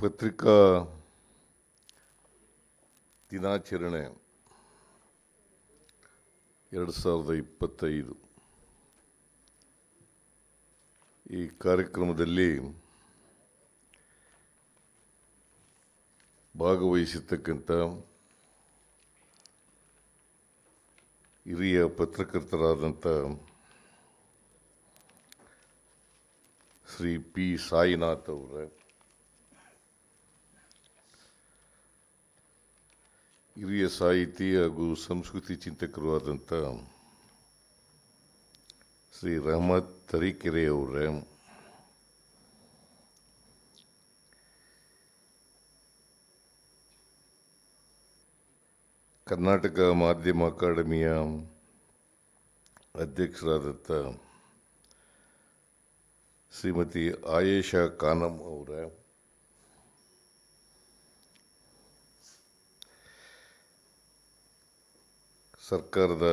ಪತ್ರಿಕಾ ದಿನಾಚರಣೆ ಎರಡು ಸಾವಿರದ ಇಪ್ಪತ್ತೈದು. ಈ ಕಾರ್ಯಕ್ರಮದಲ್ಲಿ ಭಾಗವಹಿಸಿರ್ತಕ್ಕಂಥ ಹಿರಿಯ ಪತ್ರಕರ್ತರಾದಂಥ ಶ್ರೀ ಪಿ ಸಾಯಿನಾಥ್ ಅವರೇ ಹಿರಿಯ ಸಾಹಿತಿ ಹಾಗೂ ಸಂಸ್ಕೃತಿ ಚಿಂತಕರು ಆದಂಥ ಶ್ರೀ ರಹಮತ್ ತರೀಕೆರೆ ಅವರೇ. ಕರ್ನಾಟಕ ಮಾಧ್ಯಮ ಅಕಾಡೆಮಿಯ ಅಧ್ಯಕ್ಷರಾದಂಥ ಶ್ರೀಮತಿ ಆಯೇಷಾ ಖಾನಂ ಅವರೇ. ಸರ್ಕಾರದ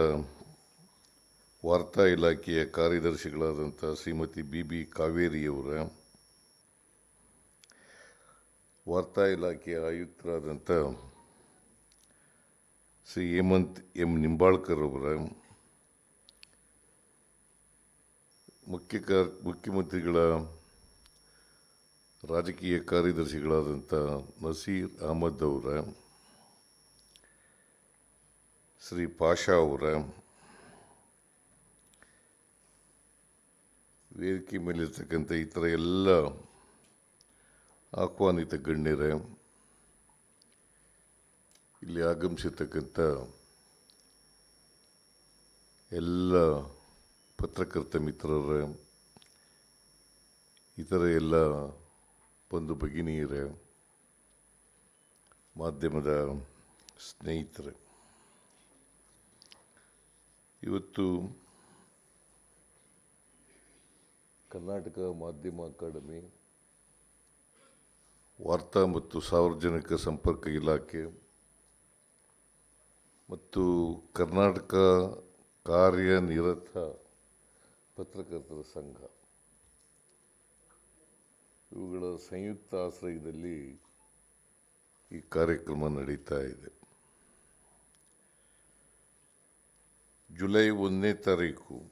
ವಾರ್ತಾ ಇಲಾಖೆಯ ಕಾರ್ಯದರ್ಶಿಗಳಾದಂಥ ಶ್ರೀಮತಿ ಬಿ ಬಿ ಕಾವೇರಿಯವರ ವಾರ್ತಾ ಇಲಾಖೆಯ ಆಯುಕ್ತರಾದಂಥ ಶ್ರೀ ಹೇಮಂತ್ ಎಂ ನಿಂಬಾಳ್ಕರ್ ಅವರ ಮುಖ್ಯ ಕಾರ್ ಮುಖ್ಯಮಂತ್ರಿಗಳ ರಾಜಕೀಯ ಕಾರ್ಯದರ್ಶಿಗಳಾದಂಥ ನಸೀರ್ ಅಹಮದ್ ಅವರ ಶ್ರೀ ಪಾಷಾ ಅವರ ವೇದಿಕೆ ಮೇಲಿರ್ತಕ್ಕಂಥ ಇತರ ಎಲ್ಲ ಆಹ್ವಾನಿತ ಗಣ್ಯರೇ, ಇಲ್ಲಿ ಆಗಮಿಸಿರ್ತಕ್ಕಂಥ ಎಲ್ಲ ಪತ್ರಕರ್ತ ಮಿತ್ರರೇ, ಇತರ ಎಲ್ಲ ಬಂಧು ಭಗಿನಿಯರ, ಮಾಧ್ಯಮದ ಸ್ನೇಹಿತರೆ. ಇವತ್ತು ಕರ್ನಾಟಕ ಮಾಧ್ಯಮ ಅಕಾಡೆಮಿ ವಾರ್ತಾ ಮತ್ತು ಸಾರ್ವಜನಿಕ ಸಂಪರ್ಕ ಇಲಾಖೆ ಮತ್ತು ಕರ್ನಾಟಕ ಕಾರ್ಯನಿರತ ಪತ್ರಕರ್ತರ ಸಂಘ. ಇವುಗಳ ಸಂಯುಕ್ತ ಆಶ್ರಯದಲ್ಲಿ ಈ ಕಾರ್ಯಕ್ರಮ ನಡೀತಾ ಇದೆ. ಜುಲೈ ಒಂದನೇ ತಾರೀಕು.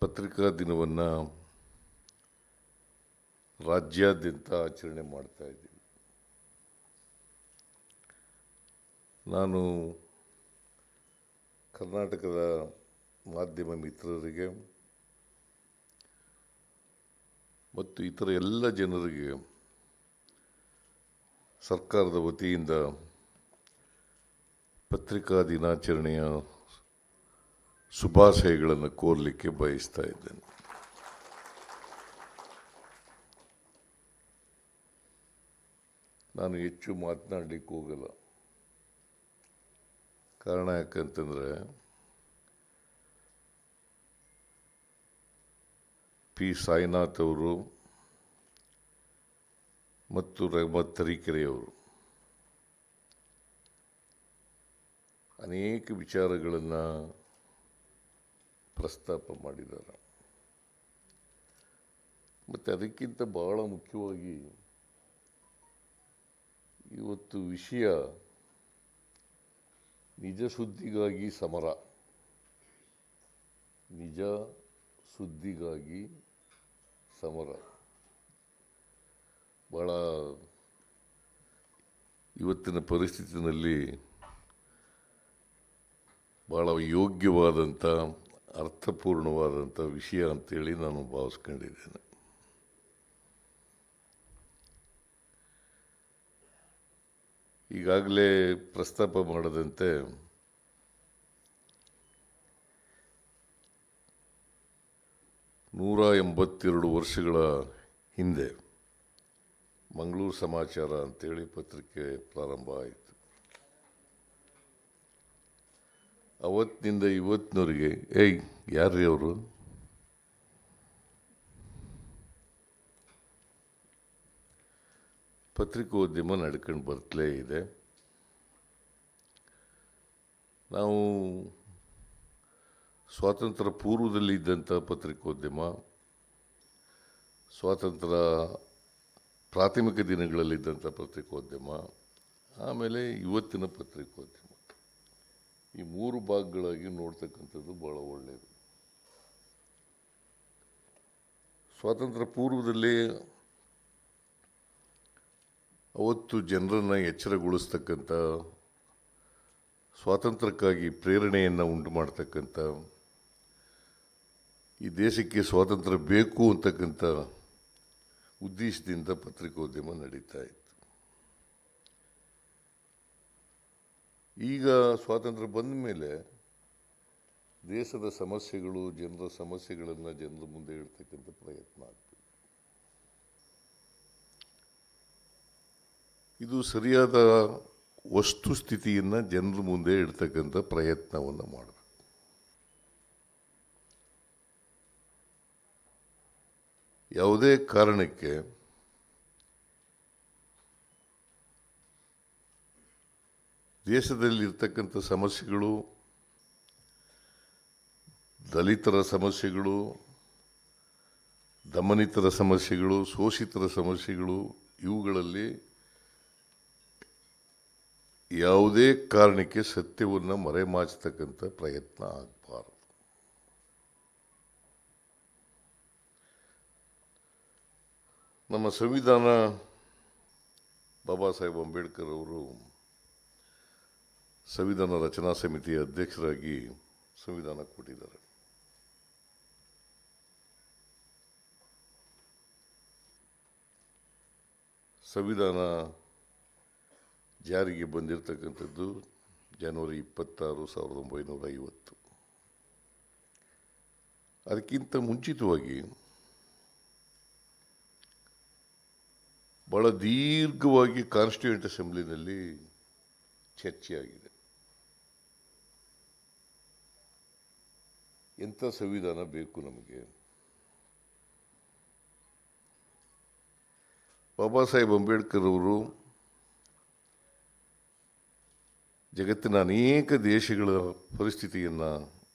ಪತ್ರಿಕಾ ದಿನವನ್ನು ರಾಜ್ಯಾದ್ಯಂತ ಆಚರಣೆ ಮಾಡ್ತಾ ಇದ್ದೀವಿ. ನಾನು ಕರ್ನಾಟಕದ ಮಾಧ್ಯಮ ಮಿತ್ರರಿಗೆ ಮತ್ತು ಇತರ ಎಲ್ಲ ಜನರಿಗೆ ಸರ್ಕಾರದ ವತಿಯಿಂದ ಪತ್ರಿಕಾ ದಿನಾಚರಣೆಯ ಶುಭಾಶಯಗಳನ್ನು ಕೋರಲಿಕ್ಕೆ ಬಯಸ್ತಾ ಇದ್ದೇನೆ. ನಾನು ಹೆಚ್ಚು ಮಾತನಾಡಲಿಕ್ಕೆ ಹೋಗಲ್ಲ. ಕಾರಣ ಯಾಕಂತಂದರೆ, ಪಿ. ಸಾಯಿನಾಥ್ ಅವರು ಮತ್ತು ರಹಮತ್ ತರೀಕೆರೆಯವರು ಅನೇಕ ವಿಚಾರಗಳನ್ನು ಪ್ರಸ್ತಾಪ ಮಾಡಿದ್ದಾರೆ. ಮತ್ತು ಅದಕ್ಕಿಂತ ಬಹಳ ಮುಖ್ಯವಾಗಿ ಇವತ್ತು ವಿಷಯ ನಿಜ ಸುದ್ದಿಗಾಗಿ ಸಮರ. ನಿಜ ಸುದ್ದಿಗಾಗಿ ಸಮರ. ಭಾಳ ಇವತ್ತಿನ ಪರಿಸ್ಥಿತಿನಲ್ಲಿ ಭಾಳ ಯೋಗ್ಯವಾದಂಥ, ಅರ್ಥಪೂರ್ಣವಾದಂಥ ವಿಷಯ ಅಂತೇಳಿ ನಾನು ಭಾವಿಸ್ಕೊಂಡಿದ್ದೇನೆ. ಈಗಾಗಲೇ ಪ್ರಸ್ತಾಪ ಮಾಡದಂತೆ ನೂರ ಎಂಬತ್ತೆರಡು ವರ್ಷಗಳ ಹಿಂದೆ ಮಂಗಳೂರು ಸಮಾಚಾರ ಅಂತೇಳಿ ಪತ್ರಿಕೆ ಪ್ರಾರಂಭ ಆಯಿತು. ಅವತ್ತಿನಿಂದ ಇವತ್ತಿನವರೆಗೆ, ಏಯ್, ಯಾರ್ರೀ ಅವರು? ಪತ್ರಿಕೋದ್ಯಮ ನಡ್ಕೊಂಡು ಬರ್ತಲೇ ಇದೆ. ನಾವು ಸ್ವಾತಂತ್ರ್ಯ ಪೂರ್ವದಲ್ಲಿ ಇದ್ದಂಥ ಪತ್ರಿಕೋದ್ಯಮ, ಸ್ವಾತಂತ್ರ್ಯ ಪ್ರಾಥಮಿಕ ದಿನಗಳಲ್ಲಿದ್ದಂಥ ಪತ್ರಿಕೋದ್ಯಮ, ಆಮೇಲೆ ಇವತ್ತಿನ ಪತ್ರಿಕೋದ್ಯಮ. ಈ ಮೂರು ಭಾಗಗಳಾಗಿ ನೋಡ್ತಕ್ಕಂಥದ್ದು ಭಾಳ ಒಳ್ಳೆಯದು. ಸ್ವಾತಂತ್ರ್ಯ ಪೂರ್ವದಲ್ಲಿ ಅವತ್ತು ಜನರನ್ನು ಎಚ್ಚರಗೊಳಿಸ್ತಕ್ಕಂಥ, ಸ್ವಾತಂತ್ರ್ಯಕ್ಕಾಗಿ ಪ್ರೇರಣೆಯನ್ನು ಉಂಟು ಮಾಡ್ತಕ್ಕಂಥ, ಈ ದೇಶಕ್ಕೆ ಸ್ವಾತಂತ್ರ್ಯ ಬೇಕು ಅಂತಕ್ಕಂಥ ಉದ್ದೇಶದಿಂದ ಪತ್ರಿಕೋದ್ಯಮ ನಡೀತಾ ಇತ್ತು. ಈಗ ಸ್ವಾತಂತ್ರ್ಯ ಬಂದ ಮೇಲೆ ದೇಶದ ಸಮಸ್ಯೆಗಳು, ಜನರ ಸಮಸ್ಯೆಗಳನ್ನು ಜನರ ಮುಂದೆ ಇಡ್ತಕ್ಕಂಥ ಪ್ರಯತ್ನ ಆಗ್ತದೆ. ಇದು ಸರಿಯಾದ ವಸ್ತುಸ್ಥಿತಿಯನ್ನು ಜನರ ಮುಂದೆ ಇಡ್ತಕ್ಕಂಥ ಪ್ರಯತ್ನವನ್ನು ಮಾಡಬೇಕು. ಯಾವುದೇ ಕಾರಣಕ್ಕೆ ದೇಶದಲ್ಲಿರ್ತಕ್ಕಂಥ ಸಮಸ್ಯೆಗಳು, ದಲಿತರ ಸಮಸ್ಯೆಗಳು, ದಮನಿತರ ಸಮಸ್ಯೆಗಳು, ಶೋಷಿತರ ಸಮಸ್ಯೆಗಳು, ಇವುಗಳಲ್ಲಿ ಯಾವುದೇ ಕಾರಣಕ್ಕೆ ಸತ್ಯವನ್ನು ಮರೆಮಾಚತಕ್ಕಂಥ ಪ್ರಯತ್ನ ಆಗಬಾರದು. ನಮ್ಮ ಸಂವಿಧಾನ, ಬಾಬಾ ಸಾಹೇಬ್ ಅಂಬೇಡ್ಕರ್ ಅವರು ಸಂವಿಧಾನ ರಚನಾ ಸಮಿತಿಯ ಅಧ್ಯಕ್ಷರಾಗಿ ಸಂವಿಧಾನ ಕೊಟ್ಟಿದ್ದಾರೆ. ಸಂವಿಧಾನ ಜಾರಿಗೆ ಬಂದಿರತಕ್ಕಂಥದ್ದು ಜನವರಿ ಇಪ್ಪತ್ತಾರು, ಸಾವಿರದ ಒಂಬೈನೂರ ಐವತ್ತು. ಅದಕ್ಕಿಂತ ಮುಂಚಿತವಾಗಿ ಭಾಳ ದೀರ್ಘವಾಗಿ ಕಾನ್ಸ್ಟಿಟ್ಯೂಂಟ್ ಅಸೆಂಬ್ಲಿನಲ್ಲಿ ಚರ್ಚೆಯಾಗಿದೆ. ಎಂಥ ಸಂವಿಧಾನ ಬೇಕು ನಮಗೆ? ಬಾಬಾ ಸಾಹೇಬ್ ಅಂಬೇಡ್ಕರ್ ಅವರು ಜಗತ್ತಿನ ಅನೇಕ ದೇಶಗಳ ಪರಿಸ್ಥಿತಿಯನ್ನು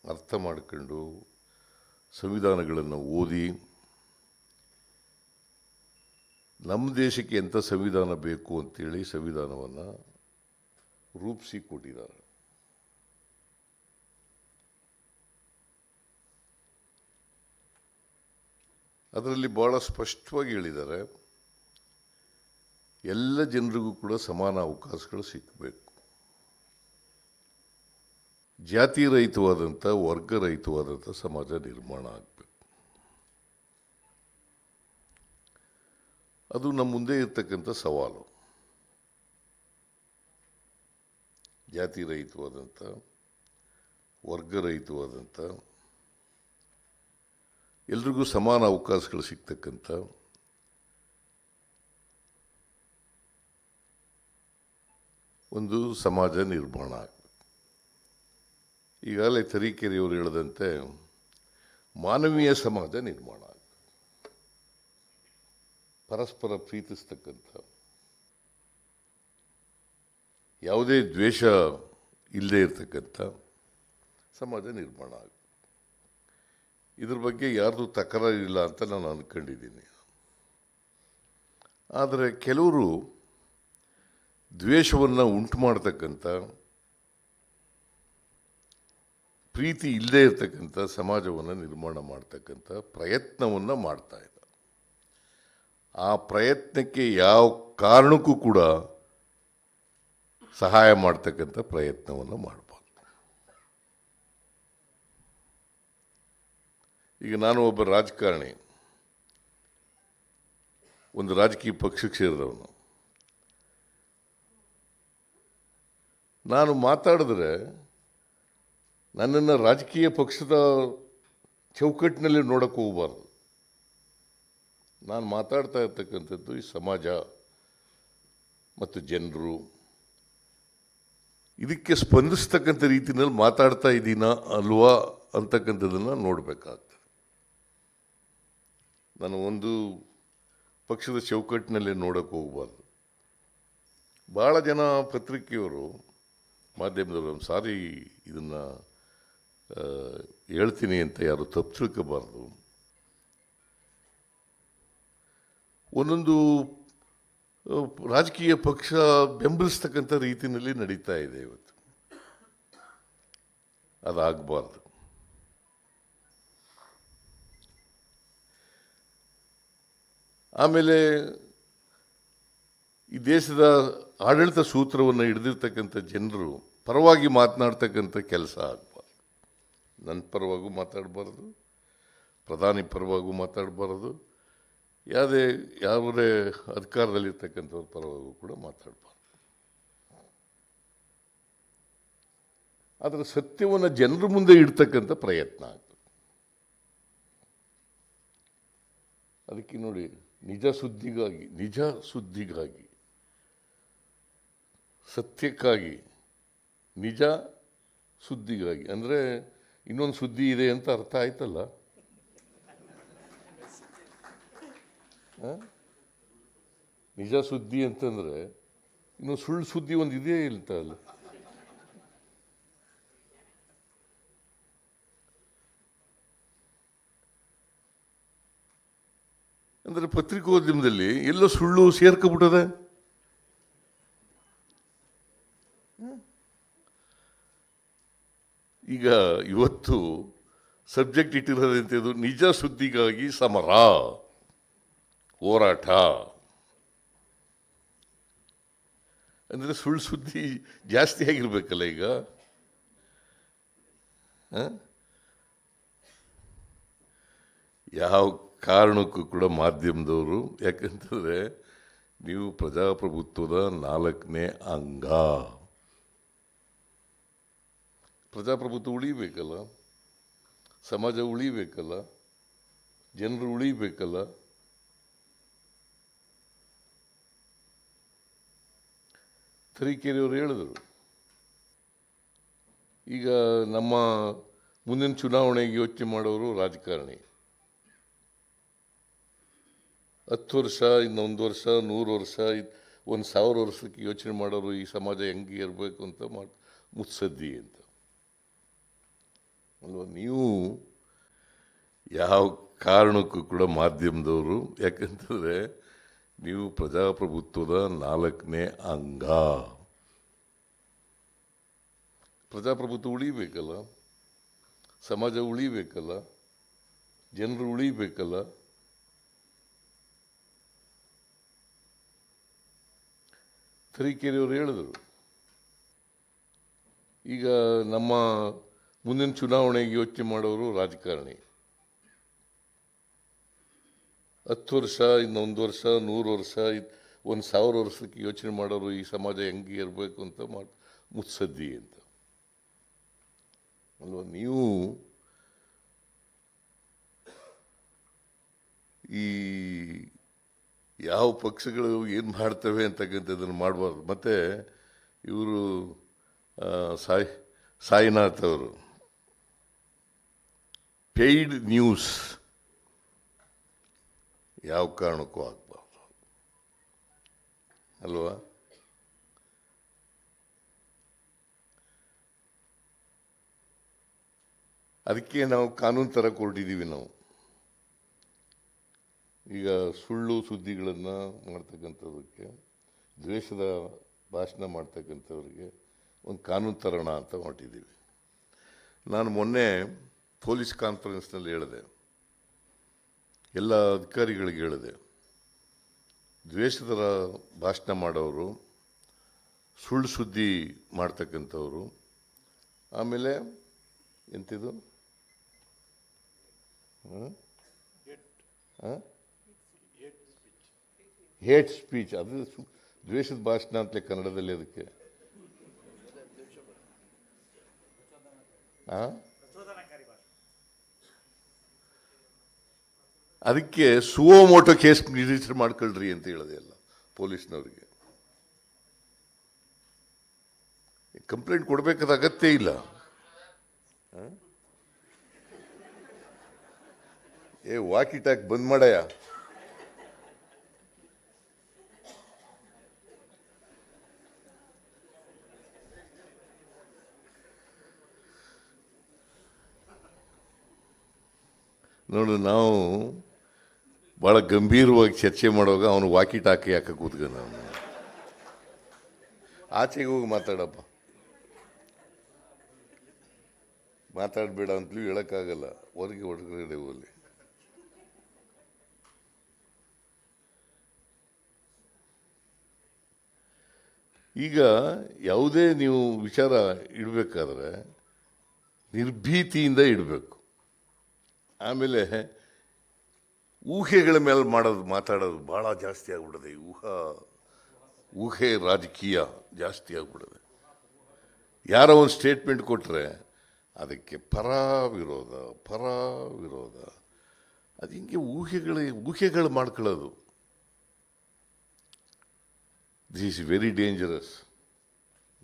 ಅರ್ಥ ಮಾಡಿಕೊಂಡು ಸಂವಿಧಾನಗಳನ್ನು ಓದಿ, ನಮ್ಮ ದೇಶಕ್ಕೆ ಎಂಥ ಸಂವಿಧಾನ ಬೇಕು ಅಂತೇಳಿ ಸಂವಿಧಾನವನ್ನು ರೂಪಿಸಿ ಕೊಟ್ಟಿದ್ದಾರೆ. ಅದರಲ್ಲಿ ಭಾಳ ಸ್ಪಷ್ಟವಾಗಿ ಹೇಳಿದ್ದಾರೆ, ಎಲ್ಲ ಜನರಿಗೂ ಕೂಡ ಸಮಾನ ಅವಕಾಶಗಳು ಸಿಕ್ಕಬೇಕು ಜಾತಿ ರಹಿತವಾದಂಥ ವರ್ಗ ರಹಿತವಾದಂಥ ಸಮಾಜ ನಿರ್ಮಾಣ ಆಗಬೇಕು. ಅದು ನಮ್ಮ ಮುಂದೆ ಇರ್ತಕ್ಕಂಥ ಸವಾಲು. ಜಾತಿ ರಹಿತವಾದಂಥ ವರ್ಗರಹಿತವಾದಂಥ ಎಲ್ರಿಗೂ ಸಮಾನ ಅವಕಾಶಗಳು ಸಿಗ್ತಕ್ಕಂಥ ಒಂದು ಸಮಾಜ ನಿರ್ಮಾಣ ಈಗಾಗಲೇ ತರೀಕೆರೆಯವರು ಹೇಳಿದಂತೆ ಮಾನವೀಯ ಸಮಾಜ ನಿರ್ಮಾಣ ಪರಸ್ಪರ ಪ್ರೀತಿಸ್ತಕ್ಕಂಥ ಯಾವುದೇ ದ್ವೇಷ ಇಲ್ಲದೆ ಇರತಕ್ಕಂಥ ಸಮಾಜ ನಿರ್ಮಾಣ ಆಗಬೇಕು. ಇದ್ರ ಬಗ್ಗೆ ಯಾರ್ದು ತಕರಾರಿಲ್ಲ ಅಂತ ನಾನು ಅಂದ್ಕೊಂಡಿದ್ದೀನಿ ಆದರೆ ಕೆಲವರು ದ್ವೇಷವನ್ನು ಉಂಟು ಮಾಡ್ತಕ್ಕಂಥ, ಪ್ರೀತಿ ಇಲ್ಲದೆ ಇರತಕ್ಕಂಥ ಸಮಾಜವನ್ನು ನಿರ್ಮಾಣ ಮಾಡ್ತಕ್ಕಂಥ ಪ್ರಯತ್ನವನ್ನು ಮಾಡ್ತಾ ಇದ್ದಾರೆ ಆ ಪ್ರಯತ್ನಕ್ಕೆ ಯಾವ ಕಾರಣಕ್ಕೂ ಕೂಡ ಸಹಾಯ ಮಾಡ್ತಕ್ಕಂಥ ಪ್ರಯತ್ನವನ್ನು ಮಾಡಬಾರ್ದು ಈಗ ನಾನು ಒಬ್ಬ ರಾಜಕಾರಣಿ. ಒಂದು ರಾಜಕೀಯ ಪಕ್ಷಕ್ಕೆ ಸೇರಿದವನು. ನಾನು ಮಾತಾಡಿದ್ರೆ ನನ್ನನ್ನು ರಾಜಕೀಯ ಪಕ್ಷದ ಚೌಕಟ್ಟಿನಲ್ಲಿ ನೋಡಕ್ಕೆ ಹೋಗಬಾರ್ದು. ನಾನು ಮಾತಾಡ್ತಾ ಇರ್ತಕ್ಕಂಥದ್ದು ಈ ಸಮಾಜ ಮತ್ತು ಜನರು. ಇದಕ್ಕೆ ಸ್ಪಂದಿಸ್ತಕ್ಕಂಥ ರೀತಿಯಲ್ಲಿ ಮಾತಾಡ್ತಾ ಇದ್ದೀನಾ ಅಲ್ವಾ ಅಂತಕ್ಕಂಥದ್ದನ್ನು ನೋಡಬೇಕಾಗ್ತದೆ. ನಾನು ಒಂದು ಪಕ್ಷದ ಚೌಕಟ್ಟಿನಲ್ಲಿ ನೋಡೋಕ್ಕೆ ಹೋಗಬಾರ್ದು. ಭಾಳ ಜನ ಪತ್ರಿಕೆಯವರು ಮಾಧ್ಯಮದವರು ಸಾರಿ ಇದನ್ನು ಹೇಳ್ತೀನಿ ಅಂತ ಯಾರು ತಪ್ಪು ತಿಳ್ಕೋಬಾರ್ದು. ಒಂದೊಂದು ರಾಜಕೀಯ ಪಕ್ಷ ಬೆಂಬಲಿಸ್ತಕ್ಕಂಥ ರೀತಿಯಲ್ಲಿ ನಡೀತಾ ಇದೆ ಇವತ್ತು. ಅದಾಗಬಾರ್ದು. ಆಮೇಲೆ ಈ ದೇಶದ ಆಡಳಿತ ಸೂತ್ರವನ್ನು ಹಿಡಿದಿರ್ತಕ್ಕಂಥ ಜನರು ಪರವಾಗಿ ಮಾತನಾಡ್ತಕ್ಕಂಥ ಕೆಲಸ ಆಗಬಾರ್ದು. ನನ್ನ ಪರವಾಗೂ ಮಾತಾಡಬಾರ್ದು, ಪ್ರಧಾನಿ ಪರವಾಗೂ ಮಾತಾಡಬಾರ್ದು, ಯಾವುದೇ ಯಾವುದೇ ಅಧಿಕಾರದಲ್ಲಿರ್ತಕ್ಕಂಥವ್ರ ಪರವಾಗೂ ಕೂಡ ಮಾತಾಡಬಾರ್ದು. ಅದರ ಸತ್ಯವನ್ನು ಜನರ ಮುಂದೆ ಇಡ್ತಕ್ಕಂಥ ಪ್ರಯತ್ನ ಆಗ್ತದೆ ಅದಕ್ಕೆ ನೋಡಿ ನಿಜ ಸುದ್ದಿಗಾಗಿ ನಿಜ ಸುದ್ದಿಗಾಗಿ, ಸತ್ಯಕ್ಕಾಗಿ, ನಿಜ ಸುದ್ದಿಗಾಗಿ. ಅಂದರೆ ಇನ್ನೊಂದು ಸುದ್ದಿ ಇದೆ ಅಂತ ಅರ್ಥ ಆಯ್ತಲ್ಲ? ನಿಜ ಸುದ್ದಿ ಅಂತಂದರೆ ಇನ್ನು ಸುಳ್ಳು ಸುದ್ದಿ ಒಂದು ಇದೆಯೇ ಅಂತ ಅಲ್ಲ ಅಂದರೆ ಪತ್ರಿಕೋದ್ಯಮದಲ್ಲಿ ಎಲ್ಲ ಸುಳ್ಳು ಸೇರ್ಕೊಬಿಟ್ಟದೆ. ಈಗ ಇವತ್ತು ಸಬ್ಜೆಕ್ಟ್ ಇಟ್ಟಿರೋದಂಥದ್ದು ನಿಜ ಸುದ್ದಿಗಾಗಿ ಸಮರ, ಹೋರಾಟ. ಅಂದರೆ ಸುಳ್ಳು ಸುದ್ದಿ ಜಾಸ್ತಿ ಆಗಿರ್ಬೇಕಲ್ಲ ಈಗ? ಯಾವ ಕಾರಣಕ್ಕೂ ಕೂಡ ಮಾಧ್ಯಮದವರು ಯಾಕಂತಂದರೆ ನೀವು ಪ್ರಜಾಪ್ರಭುತ್ವದ ನಾಲ್ಕನೇ ಅಂಗ. ಪ್ರಜಾಪ್ರಭುತ್ವ ಉಳಿಬೇಕಲ್ಲ? ಸಮಾಜ ಉಳಿಬೇಕಲ್ಲ? ಜನರು ಉಳಿಬೇಕಲ್ಲ? ತರೀಕೆರೆಯವರು ಹೇಳಿದರು. ಈಗ ನಮ್ಮ ಮುಂದಿನ ಚುನಾವಣೆಗೆ ಯೋಚನೆ ಮಾಡೋರು ರಾಜಕಾರಣಿ. ಹತ್ತು ವರ್ಷ, ಇನ್ನೊಂದು ವರ್ಷ, ನೂರು ವರ್ಷ ಒಂದು ಸಾವಿರ ವರ್ಷಕ್ಕೆ ಯೋಚನೆ ಮಾಡೋರು ಈ ಸಮಾಜ ಹೆಂಗೆ ಇರಬೇಕು ಅಂತ ಮಾಡಿ, ಮುತ್ಸದ್ದಿ ಅಂತ. ಅಲ್ವಾ? ನೀವು ಯಾವ ಕಾರಣಕ್ಕೂ ಕೂಡ ಮಾಧ್ಯಮದವರು, ಯಾಕಂತಂದರೆ ನೀವು ಪ್ರಜಾಪ್ರಭುತ್ವದ ನಾಲ್ಕನೇ ಅಂಗ. ಪ್ರಜಾಪ್ರಭುತ್ವ ಉಳಿಬೇಕಲ್ಲ? ಸಮಾಜ ಉಳಿಬೇಕಲ್ಲ? ಜನರು ಉಳಿಬೇಕಲ್ಲ? ತರೀಕೆರೆಯವರು ಹೇಳಿದರು. ಈಗ ನಮ್ಮ ಮುಂದಿನ ಚುನಾವಣೆಗೆ ಯೋಚನೆ ಮಾಡೋರು ರಾಜಕಾರಣಿ. ಹತ್ತು ವರ್ಷ ಇನ್ನೊಂದು ವರ್ಷ, ನೂರು ವರ್ಷ ಒಂದು ಸಾವಿರ ವರ್ಷಕ್ಕೆ ಯೋಚನೆ ಮಾಡೋರು ಈ ಸಮಾಜ ಹೆಂಗೆ ಇರಬೇಕು ಅಂತ ಮಾಡಿ ಮುತ್ಸದ್ದಿ ಅಂತ. ಅಲ್ವಾ? ನೀವು ಯಾವ ಪಕ್ಷಗಳು ಏನು ಮಾಡ್ತವೆ ಅಂತಕ್ಕಂಥದ್ದನ್ನು ಮಾಡಬಾರ್ದು. ಮತ್ತು ಇವರು ಸಾಯಿ, ಸಾಯಿನಾಥ್ ಅವರು, ಪೇಯ್ಡ್ ನ್ಯೂಸ್ ಯಾವ ಕಾರಣಕ್ಕೂ ಆಗಬಾರ್ದು. ಅಲ್ವಾ? ಅದಕ್ಕೆ ನಾವು ಕಾನೂನು ಥರ ಕೊಟ್ಟಿದ್ದೀವಿ ನಾವು. ಈಗ ಸುಳ್ಳು ಸುದ್ದಿಗಳನ್ನು ಮಾಡ್ತಕ್ಕಂಥದಕ್ಕೆ ದ್ವೇಷದ ಭಾಷಣ ಮಾಡ್ತಕ್ಕಂಥವ್ರಿಗೆ ಒಂದು ಕಾನೂನು ತರೋಣ ಅಂತ ಹೊರಟಿದ್ದೀವಿ ನಾನು ಮೊನ್ನೆ ಪೊಲೀಸ್ ಕಾನ್ಫರೆನ್ಸ್ನಲ್ಲಿ ಹೇಳಿದೆ. ಎಲ್ಲ ಅಧಿಕಾರಿಗಳಿಗೆ ಹೇಳಿದೆ. ದ್ವೇಷದ ಭಾಷಣ ಮಾಡೋರು, ಸುಳ್ಳು ಸುದ್ದಿ ಮಾಡ್ತಕ್ಕಂಥವ್ರು, ಆಮೇಲೆ ಎಂತಿದು? ಹೇಟ್ ಸ್ಪೀಚ್, ಅದು ದ್ವೇಷದ ಭಾಷಣ ಅಂತಲೇ ಕನ್ನಡದಲ್ಲಿ ಅದಕ್ಕೆ? ಅದಕ್ಕೆ ಸುವೋಮೋಟೋ ಕೇಸ್ ರಿಜಿಸ್ಟರ್ ಮಾಡ್ಕೊಳ್ರಿ ಅಂತ ಹೇಳಿದೆ ಎಲ್ಲ ಪೊಲೀಸ್ನವರಿಗೆ ಕಂಪ್ಲೇಂಟ್ ಕೊಡಬೇಕಾದ ಅಗತ್ಯ ಇಲ್ಲ? ಏ ವಾಕಿ ಟಾಕ್ ಬಂದ್ ಮಾಡಯ್ಯ ನೋಡು, ನಾವು ಭಾಳ ಗಂಭೀರವಾಗಿ ಚರ್ಚೆ ಮಾಡುವಾಗ ಅವನು ವಾಕಿ ಟಾಕಿ ಹಾಕ ಕೂತ್ಕೊಂಡ ಅವನು. ಆಚೆಗೆ ಹೋಗಿ ಮಾತಾಡಪ್ಪ. ಮಾತಾಡಬೇಡ ಅಂತಲೂ ಹೇಳೋಕ್ಕಾಗಲ್ಲ. ಹೊರಗೆ ಹೊರಗಡೆ ಹೋಗಲಿ. ಈಗ ಯಾವುದೇ ನೀವು ವಿಚಾರ ಇಡಬೇಕಾದ್ರೆ ನಿರ್ಭೀತಿಯಿಂದ ಇಡಬೇಕು. ಆಮೇಲೆ ಊಹೆಗಳ ಮೇಲೆ ಮಾಡೋದು, ಮಾತಾಡೋದು ಭಾಳ ಜಾಸ್ತಿ ಆಗ್ಬಿಡದೆ. ಊಹಾ, ಊಹೆ ರಾಜಕೀಯ ಜಾಸ್ತಿ ಆಗ್ಬಿಡದೆ. ಯಾರೋ ಒಂದು ಸ್ಟೇಟ್ಮೆಂಟ್ ಕೊಟ್ಟರೆ ಅದಕ್ಕೆ ಪರ ವಿರೋಧ ಪರ ವಿರೋಧ ಅದು ಹಿಂಗೆ ಊಹೆಗಳು ಊಹೆಗಳು ಮಾಡ್ಕೊಳ್ಳೋದು. This is very dangerous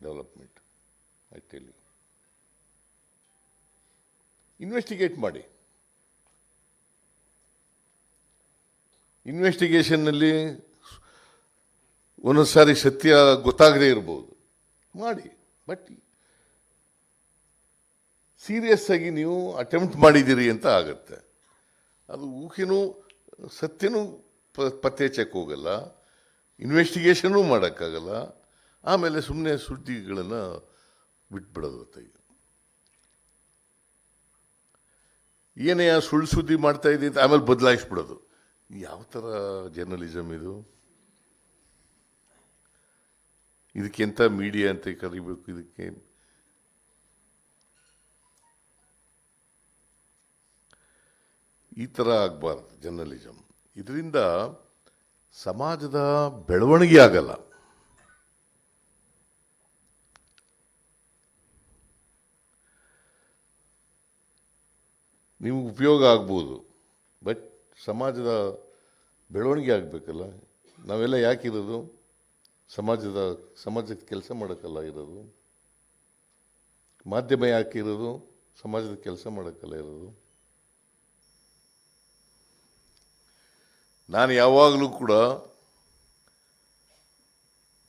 development I tell you investigate ಮಾಡಿ. ಇನ್ವೆಸ್ಟಿಗೇಷನ್ನಲ್ಲಿ ಒಂದೊಂದು ಸಾರಿ ಸತ್ಯ ಗೊತ್ತಾಗದೇ ಇರ್ಬೋದು. ಮಾಡಿ. ಬಟ್ ಸೀರಿಯಸ್ ಆಗಿ ನೀವು ಅಟೆಂಪ್ಟ್ ಮಾಡಿದ್ದೀರಿ ಅಂತ ಆಗತ್ತೆ. ಅದು ಊಕಿನೂ ಸತ್ಯನೂ ಪ, ಪತ್ತೆ ಚೆಕ್ ಹೋಗಲ್ಲ. ಇನ್ವೆಸ್ಟಿಗೇಷನೂ ಮಾಡೋಕ್ಕಾಗಲ್ಲ. ಆಮೇಲೆ ಸುಮ್ಮನೆ ಸುದ್ದಿಗಳನ್ನು ಬಿಟ್ಬಿಡೋದು ಏನೇ ಸುಳ್ಳು ಸುದ್ದಿ ಮಾಡ್ತಾ ಇದ್ದೀನಿ ಅಂತ ಆಮೇಲೆ ಬದಲಾಯಿಸ್ಬಿಡೋದು. ಯಾವ ಥರ ಜರ್ನಲಿಸಮ್ ಇದು? ಇದಕ್ಕೆಂಥ ಮೀಡಿಯಾ ಅಂತ ಕರಿಬೇಕು ಇದಕ್ಕೆ? ಈ ಥರ ಆಗಬಾರ್ದು ಜರ್ನಲಿಸಮ್ ಇದರಿಂದ ಸಮಾಜದ ಬೆಳವಣಿಗೆ ಆಗಲ್ಲ. ನಿಮಗೆ ಉಪಯೋಗ ಆಗ್ಬೋದು. ಸಮಾಜದ ಬೆಳವಣಿಗೆ ಆಗಬೇಕಲ್ಲ? ನಾವೆಲ್ಲ ಯಾಕೆ ಇರೋದು? ಸಮಾಜದ ಸಮಾಜಕ್ಕೆ ಕೆಲಸ ಮಾಡೋಕ್ಕಲ್ಲ ಇರೋದು? ಮಾಧ್ಯಮ ಯಾಕೆ ಇರೋದು? ಸಮಾಜದ ಕೆಲಸ ಮಾಡೋಕ್ಕಲ್ಲ ಇರೋದು? ನಾನು ಯಾವಾಗಲೂ ಕೂಡ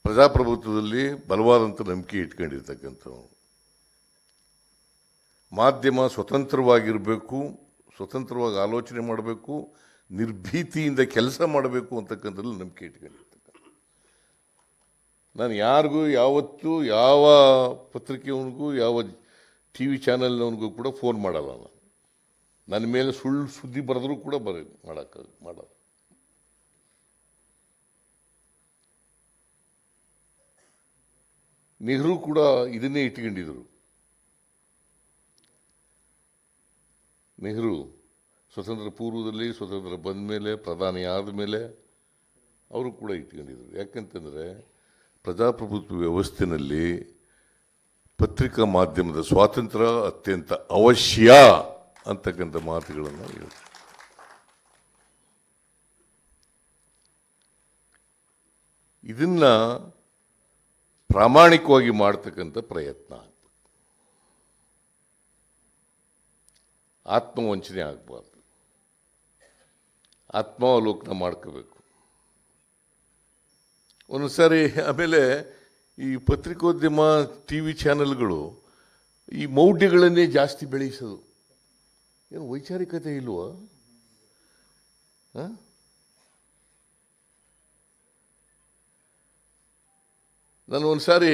ಪ್ರಜಾಪ್ರಭುತ್ವದಲ್ಲಿ ಬಲವಾದಂಥ ನಂಬಿಕೆ ಇಟ್ಕೊಂಡಿರ್ತಕ್ಕಂಥವ್ರು ಮಾಧ್ಯಮ ಸ್ವತಂತ್ರವಾಗಿರಬೇಕು ಸ್ವತಂತ್ರವಾಗಿ ಆಲೋಚನೆ ಮಾಡಬೇಕು, ನಿರ್ಭೀತಿಯಿಂದ ಕೆಲಸ ಮಾಡಬೇಕು ಅಂತಕ್ಕಂಥದ್ದು ನಂಬಿಕೆ ಇಟ್ಕೊಂಡಿರ್ತಕ್ಕಂಥ ನಾನು ಯಾರಿಗೂ ಯಾವತ್ತೂ ಯಾವ ಪತ್ರಿಕೆಯವನಿಗೂ, ಯಾವ ಟಿ ವಿ ಚಾನಲ್ನವನಿಗೂ ಕೂಡ ಫೋನ್ ಮಾಡಲ್ಲ ನಾನು. ನನ್ನ ಮೇಲೆ ಸುಳ್ಳು ಸುದ್ದಿ ಬರೆದ್ರೂ ಕೂಡ ಬರ ಮಾಡೋಕ್ಕ, ಮಾಡಲ್ಲ. ನೆಹರು ಕೂಡ ಇದನ್ನೇ ಇಟ್ಕೊಂಡಿದ್ರು ನೆಹರು ಸ್ವತಂತ್ರ ಪೂರ್ವದಲ್ಲಿ ಸ್ವತಂತ್ರ ಬಂದ ಮೇಲೆ ಪ್ರಧಾನಿ ಆದಮೇಲೆ ಅವರು ಕೂಡ ಇಟ್ಕೊಂಡಿದ್ರು. ಯಾಕಂತಂದರೆ ಪ್ರಜಾಪ್ರಭುತ್ವ ವ್ಯವಸ್ಥೆಯಲ್ಲಿ ಪತ್ರಿಕಾ ಮಾಧ್ಯಮದ ಸ್ವಾತಂತ್ರ್ಯ ಅತ್ಯಂತ ಅವಶ್ಯ ಅಂತಕ್ಕಂಥ ಮಾತುಗಳನ್ನು ಹೇಳ್ತಾರೆ ಇದನ್ನು ಪ್ರಾಮಾಣಿಕವಾಗಿ ಮಾಡ್ತಕ್ಕಂಥ ಪ್ರಯತ್ನ. ಆತ್ಮವಂಚನೆ ಆಗಬಾರ್ದು ಆತ್ಮಾವಲೋಕನ ಮಾಡ್ಕೋಬೇಕು. ಒಂದೊಂದು ಸಾರಿ ಆಮೇಲೆ ಈ ಪತ್ರಿಕೋದ್ಯಮ ಟಿ ವಿ ಚಾನೆಲ್ಗಳು ಈ ಮೌಢ್ಯಗಳನ್ನೇ ಜಾಸ್ತಿ ಬೆಳೆಸೋದು. ಏನು ವೈಚಾರಿಕತೆ ಇಲ್ವಾ? ನಾನು ಒಂದು ಸಾರಿ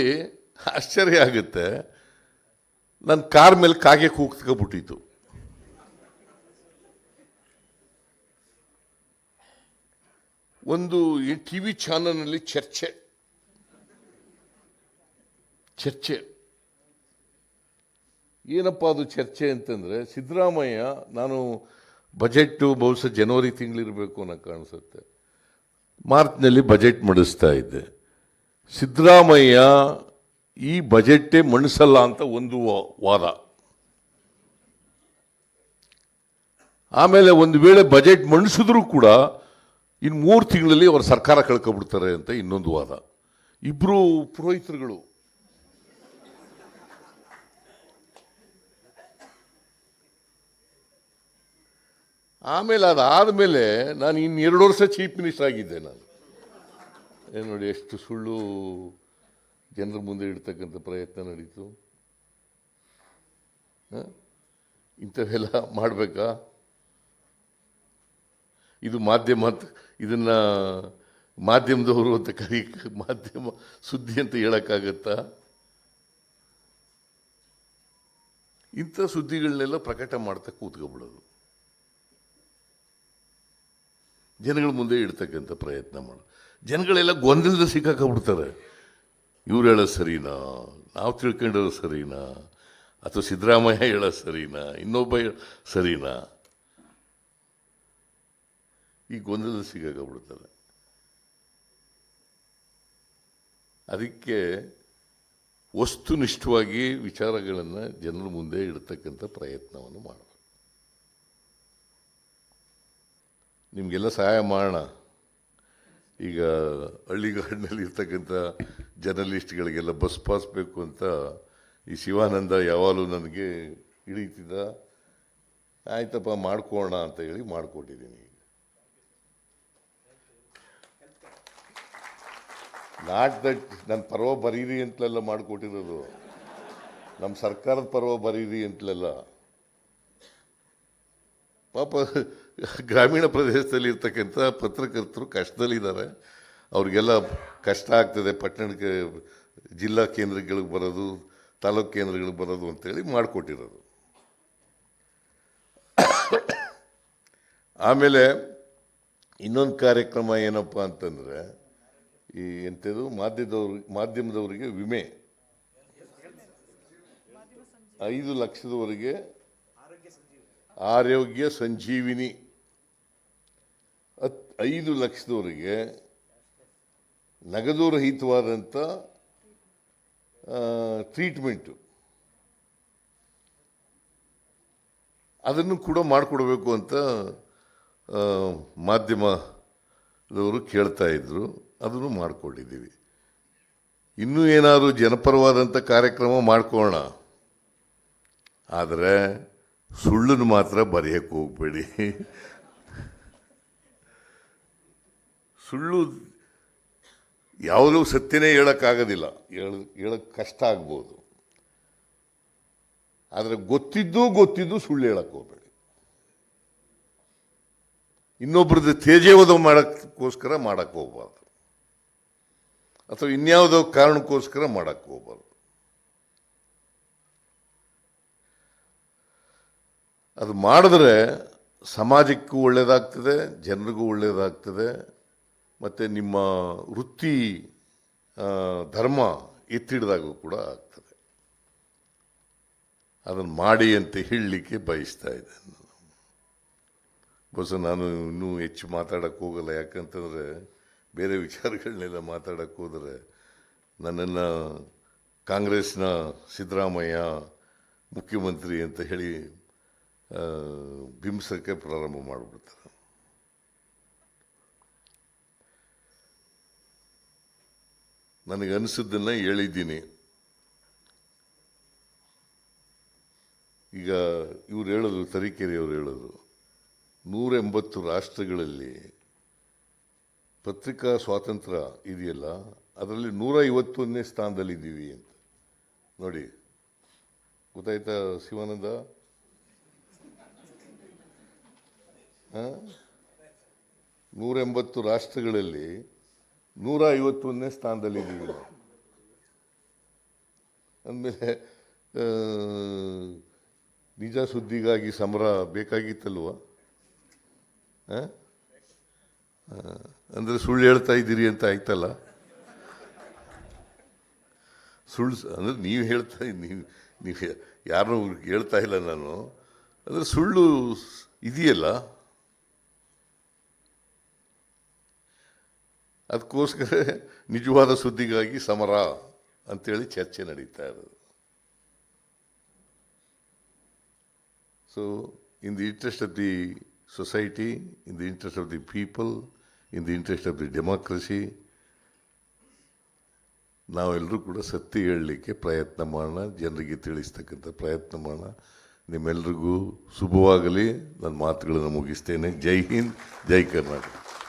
ಆಶ್ಚರ್ಯ ಆಗುತ್ತೆ. ನನ್ನ ಕಾರ್ ಮೇಲೆ ಕಾಗೆ ಕೂಗ್ತ್ಕೊಬಿಟ್ಟಿತ್ತು ಒಂದು ಟಿ ವಿ ಚಾನಲ್ನಲ್ಲಿ ಚರ್ಚೆ. ಚರ್ಚೆ. ಏನಪ್ಪ ಅದು ಚರ್ಚೆ ಅಂತಂದರೆ ಸಿದ್ದರಾಮಯ್ಯ ನಾನು ಬಜೆಟ್ಟು ಬಹುಶಃ ಜನವರಿ ತಿಂಗಳಿರಬೇಕು ಅನ್ನೋ ಕಾಣಿಸುತ್ತೆ. ಮಾರ್ಚ್ನಲ್ಲಿ ಬಜೆಟ್ ಮಂಡಿಸ್ತಾ ಇದ್ದೆ. ಸಿದ್ದರಾಮಯ್ಯ ಈ ಬಜೆಟ್ಟೇ ಮಂಡಿಸಲ್ಲ ಅಂತ ಒಂದು ವಾದ. ಆಮೇಲೆ ಒಂದು ವೇಳೆ ಬಜೆಟ್ ಮಂಡಿಸಿದ್ರೂ ಕೂಡ ಇನ್ನು ಮೂರು ತಿಂಗಳಲ್ಲಿ ಅವರ ಸರ್ಕಾರ ಕಳ್ಕೊಬಿಡ್ತಾರೆ ಅಂತ ಇನ್ನೊಂದು ವಾದ. ಇಬ್ಬರು ಪುರೋಹಿತರುಗಳು. ಆಮೇಲೆ ಅದಾದಮೇಲೆ ನಾನು ಇನ್ನು ಎರಡು ವರ್ಷ ಚೀಫ್ ಮಿನಿಸ್ಟರ್ ಆಗಿದ್ದೆ ನಾನು. ಏನು ನೋಡಿ, ಎಷ್ಟು ಸುಳ್ಳು ಜನರ ಮುಂದೆ ಇಡ್ತಕ್ಕಂಥ ಪ್ರಯತ್ನ ನಡೀತು? ಇಂಥವೆಲ್ಲ ಮಾಡಬೇಕಾ? ಇದು ಮಾಧ್ಯಮ ಅಂತ ಇದನ್ನ ಮಾಧ್ಯಮದವರು ಅಂತ ಕರಿ, ಮಾಧ್ಯಮ ಸುದ್ದಿ ಅಂತ ಹೇಳಕ್ಕಾಗತ್ತಾ? ಇಂಥ ಸುದ್ದಿಗಳನ್ನೆಲ್ಲ ಪ್ರಕಟ ಮಾಡ್ತಾ ಕೂತ್ಕೊಬಿಡೋದು. ಜನಗಳ ಮುಂದೆ ಇಡ್ತಕ್ಕಂಥ ಪ್ರಯತ್ನ ಮಾಡು ಜನಗಳೆಲ್ಲ ಗೊಂದಲದ ಸಿಕ್ಕಾಕೊಂಡ್ಬಿಡ್ತಾರೆ ಇವ್ರು ಹೇಳೋ ಸರಿನಾ? ನಾವು ತಿಳ್ಕೊಂಡಿರೋ ಸರಿನಾ? ಅಥವಾ ಸಿದ್ದರಾಮಯ್ಯ ಹೇಳೋ ಸರಿನಾ? ಇನ್ನೊಬ್ಬ ಹೇಳ ಸರಿನಾ? ಈ ಗೊಂದಲದ ಸಿಗಾಕಬಿಡ್ತಾರೆ ಅದಕ್ಕೆ ವಸ್ತುನಿಷ್ಠವಾಗಿ ವಿಚಾರಗಳನ್ನು ಜನರ ಮುಂದೆ ಇಡ್ತಕ್ಕಂಥ ಪ್ರಯತ್ನವನ್ನು ಮಾಡಬೇಕು. ನಿಮಗೆಲ್ಲ ಸಹಾಯ ಮಾಡೋಣ. ಈಗ ಹಳ್ಳಿಗಾಡಿನಲ್ಲಿ ಇರ್ತಕ್ಕಂಥ ಜರ್ನಲಿಸ್ಟ್ಗಳಿಗೆಲ್ಲ ಬಸ್ ಪಾಸ್ ಬೇಕು ಅಂತ ಈ ಶಿವಾನಂದ ಯಾವಾಗಲೂ ನನಗೆ ಹಿಡಿತಿದ್ದ ಆಯ್ತಪ್ಪ ಮಾಡ್ಕೋಣ ಅಂತ ಹೇಳಿ ಮಾಡಿಕೊಟ್ಟಿದ್ದೀನಿ ನಾಟ್ ದಟ್ ನನ್ನ ಪರ್ವ ಬರೀರಿ ಅಂತಲೆಲ್ಲ ಮಾಡಿಕೊಟ್ಟಿರೋದು. ನಮ್ಮ ಸರ್ಕಾರದ ಪರ್ವ ಬರೀರಿ ಅಂತಲೆಲ್ಲ. ಪಾಪ ಗ್ರಾಮೀಣ ಪ್ರದೇಶದಲ್ಲಿ ಇರ್ತಕ್ಕಂಥ ಪತ್ರಕರ್ತರು ಕಷ್ಟದಲ್ಲಿದ್ದಾರೆ. ಅವ್ರಿಗೆಲ್ಲ ಕಷ್ಟ ಆಗ್ತದೆ ಪಟ್ಟಣಕ್ಕೆ ಜಿಲ್ಲಾ ಕೇಂದ್ರಗಳಿಗೆ ಬರೋದು, ತಾಲೂಕು ಕೇಂದ್ರಗಳಿಗೆ ಬರೋದು ಅಂತೇಳಿ ಮಾಡಿಕೊಟ್ಟಿರೋದು. ಆಮೇಲೆ ಇನ್ನೊಂದು ಕಾರ್ಯಕ್ರಮ ಏನಪ್ಪ ಅಂತಂದರೆ ಈ ಎಂಥದ್ದು? ಮಾಧ್ಯಮದವ್ರ ಮಾಧ್ಯಮದವರಿಗೆ ವಿಮೆ. ಐದು ಲಕ್ಷದವರೆಗೆ ಆರೋಗ್ಯ ಸಂಜೀವಿನಿ. ಹತ್, ಐದು ಲಕ್ಷದವರೆಗೆ ನಗದು ರಹಿತವಾದಂಥ ಟ್ರೀಟ್ಮೆಂಟು. ಅದನ್ನು ಕೂಡ ಮಾಡಿಕೊಡ್ಬೇಕು ಅಂತ ಮಾಧ್ಯಮದವರು ಕೇಳ್ತಾ ಇದ್ರು. ಅದನ್ನು ಮಾಡಿಕೊಂಡಿದ್ದೀವಿ. ಇನ್ನೂ ಏನಾದರೂ ಜನಪರವಾದಂಥ ಕಾರ್ಯಕ್ರಮ ಮಾಡ್ಕೋಣ ಆದರೆ ಸುಳ್ಳನ್ನು ಮಾತ್ರ ಬರೆಯಕ್ಕೆ ಹೋಗ್ಬೇಡಿ. ಸುಳ್ಳು ಯಾವುದೂ ಸತ್ಯನೇ ಹೇಳೋಕ್ಕಾಗೋದಿಲ್ಲ ಹೇಳ ಹೇಳಕ್ಕೆ ಕಷ್ಟ ಆಗ್ಬೋದು. ಆದರೆ ಗೊತ್ತಿದ್ದು ಗೊತ್ತಿದ್ದು ಸುಳ್ಳು ಹೇಳಕ್ಕೆ ಹೋಗ್ಬೇಡಿ. ಇನ್ನೊಬ್ರದ್ದು ತೇಜವದ ಮಾಡೋಕ್ಕೋಸ್ಕರ ಮಾಡೋಕ್ಕೆ ಹೋಗ್ಬಾರ್ದು. ಅಥವಾ ಇನ್ಯಾವುದೋ ಕಾರಣಕ್ಕೋಸ್ಕರ ಮಾಡಕ್ಕೆ ಹೋಗ್ಬಾರ್ದು. ಅದು ಮಾಡಿದ್ರೆ ಸಮಾಜಕ್ಕೂ ಒಳ್ಳೆಯದಾಗ್ತದೆ ಜನರಿಗೂ ಒಳ್ಳೆಯದಾಗ್ತದೆ ಮತ್ತು ನಿಮ್ಮ ವೃತ್ತಿ ಧರ್ಮ ಎತ್ತಿಡ್ದಾಗೂ ಕೂಡ ಆಗ್ತದೆ. ಅದನ್ನು ಮಾಡಿ ಅಂತ ಹೇಳಲಿಕ್ಕೆ ಬಯಸ್ತಾ ಇದೆ ಬಹುಶಃ ನಾನು ಇನ್ನೂ ಹೆಚ್ಚು ಮಾತಾಡೋಕ್ಕೋಗಲ್ಲ ಯಾಕಂತಂದರೆ ಬೇರೆ ವಿಚಾರಗಳನ್ನೆಲ್ಲ ಮಾತಾಡಕ್ಕೆ ಹೋದರೆ ನನ್ನನ್ನು ಕಾಂಗ್ರೆಸ್ನ ಸಿದ್ದರಾಮಯ್ಯ ಮುಖ್ಯಮಂತ್ರಿ ಅಂತ ಹೇಳಿ ಬಿಂಬಿಸೋಕ್ಕೆ ಪ್ರಾರಂಭ ಮಾಡಿಬಿಡ್ತಾರೆ. ನನಗೆ ಅನಿಸಿದ್ದನ್ನು ಹೇಳಿದ್ದೀನಿ. ಈಗ ಇವ್ರು ಹೇಳೋದು ತರೀಕೆರೆಯವರು ಹೇಳೋದು, ನೂರೆಂಬತ್ತು ರಾಷ್ಟ್ರಗಳಲ್ಲಿ ಪತ್ರಿಕಾ ಸ್ವಾತಂತ್ರ್ಯ ಇದೆಯಲ್ಲ, ಅದರಲ್ಲಿ ನೂರ ಐವತ್ತೊಂದನೇ ಸ್ಥಾನದಲ್ಲಿದ್ದೀವಿ ಅಂತ ನೋಡಿ, ಗೊತ್ತಾಯ್ತಾ ಶಿವಾನಂದ? ನೂರ ಎಂಬತ್ತು ರಾಷ್ಟ್ರಗಳಲ್ಲಿ ನೂರ ಐವತ್ತೊಂದನೇ ಸ್ಥಾನದಲ್ಲಿದ್ದೀವಿ ನಾವು ಅಂದಮೇಲೆ ನಿಜ ಸುದ್ದಿಗಾಗಿ ಸಮರ ಬೇಕಾಗಿತ್ತಲ್ವ ಆ? ಅಂದ್ರೆ ಸುಳ್ಳು ಹೇಳ್ತಾ ಇದ್ದೀರಿ ಅಂತ ಆಯ್ತಲ್ಲ? ಸುಳ್ಳು ಅಂದರೆ ನೀವು ಹೇಳ್ತಾ ನೀವು ನೀವು ಯಾರನ್ನೂ ಹೇಳ್ತಾ ಇಲ್ಲ ನಾನು. ಅಂದರೆ ಸುಳ್ಳು ಇದೆಯಲ್ಲ? ಅದಕ್ಕೋಸ್ಕರ ನಿಜವಾದ ಸುದ್ದಿಗಾಗಿ ಸಮರ ಅಂತೇಳಿ ಚರ್ಚೆ ನಡೀತಾ ಇರೋದು. So in the interest of the society in the interest of the people in the interest of the democracy, ನಾವೆಲ್ಲರೂ ಕೂಡ ಸತ್ಯ ಹೇಳಲಿಕ್ಕೆ ಪ್ರಯತ್ನ ಮಾಡೋಣ, ಜನರಿಗೆ ತಿಳಿಸ್ತಕ್ಕಂಥ ಪ್ರಯತ್ನ ಮಾಡೋಣ. ನಿಮ್ಮೆಲ್ರಿಗೂ ಶುಭವಾಗಲಿ. ನನ್ನ ಮಾತುಗಳನ್ನು ಮುಗಿಸ್ತೇನೆ. ಜೈ ಹಿಂದ್, ಜೈ ಕರ್ನಾಟಕ.